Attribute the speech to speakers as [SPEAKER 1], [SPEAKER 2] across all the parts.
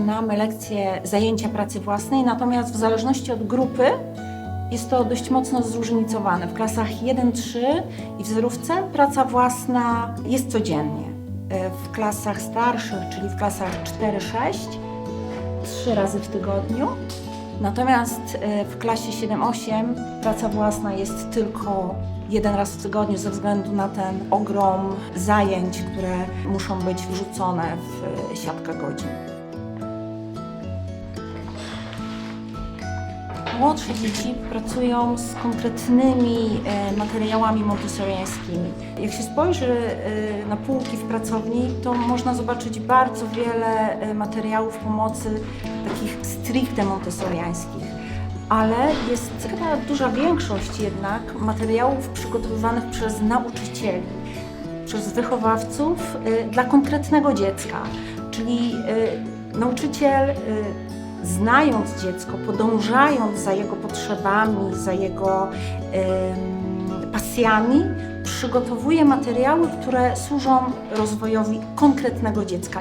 [SPEAKER 1] mamy lekcje zajęcia pracy własnej, natomiast w zależności od grupy jest to dość mocno zróżnicowane. W klasach 1-3 i w zerówce praca własna jest codziennie. E, W klasach starszych, czyli w klasach 4-6, trzy razy w tygodniu. Natomiast e, w klasie 7-8 praca własna jest tylko jeden raz w tygodniu ze względu na ten ogrom zajęć, które muszą być wrzucone w e, siatkę godzin. Młodsze dzieci pracują z konkretnymi e, materiałami montessoriańskimi. Jak się spojrzy e, na półki w pracowni, to można zobaczyć bardzo wiele e, materiałów pomocy takich stricte montessoriańskich. Ale jest duża większość jednak materiałów przygotowywanych przez nauczycieli, przez wychowawców dla konkretnego dziecka. Czyli nauczyciel, znając dziecko, podążając za jego potrzebami, za jego pasjami, przygotowuje materiały, które służą rozwojowi konkretnego dziecka.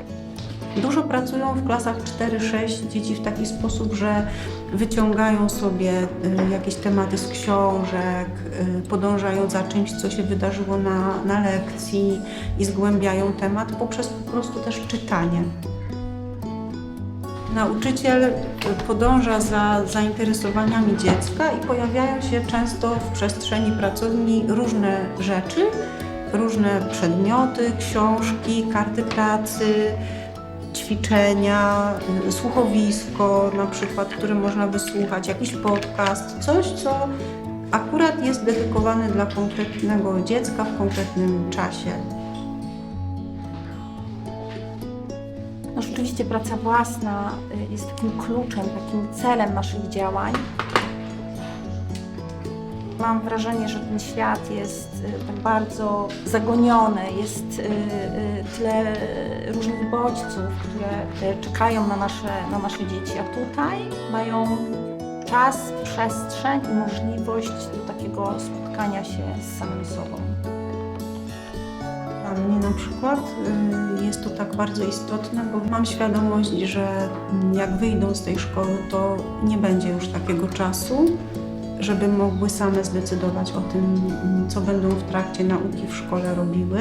[SPEAKER 2] Dużo pracują w klasach 4-6 dzieci w taki sposób, że wyciągają sobie y, jakieś tematy z książek, y, podążają za czymś, co się wydarzyło na, na lekcji i zgłębiają temat poprzez po prostu też czytanie. Nauczyciel y, podąża za zainteresowaniami dziecka i pojawiają się często w przestrzeni pracowni różne rzeczy, różne przedmioty, książki, karty pracy, ćwiczenia, y, słuchowisko na przykład, które można wysłuchać, jakiś podcast, coś, co akurat jest dedykowane dla konkretnego dziecka w konkretnym czasie.
[SPEAKER 1] No rzeczywiście praca własna y, jest takim kluczem, takim celem naszych działań. Mam wrażenie, że ten świat jest y, tak bardzo zagoniony, jest y, tyle różnych bodźców, które czekają na nasze, na nasze dzieci, a tutaj mają czas, przestrzeń i możliwość do takiego spotkania się z samym sobą.
[SPEAKER 2] Dla mnie na przykład y, jest to tak bardzo istotne, bo mam świadomość, że jak wyjdą z tej szkoły, to nie będzie już takiego czasu, żeby mogły same zdecydować o tym, co będą w trakcie nauki w szkole robiły.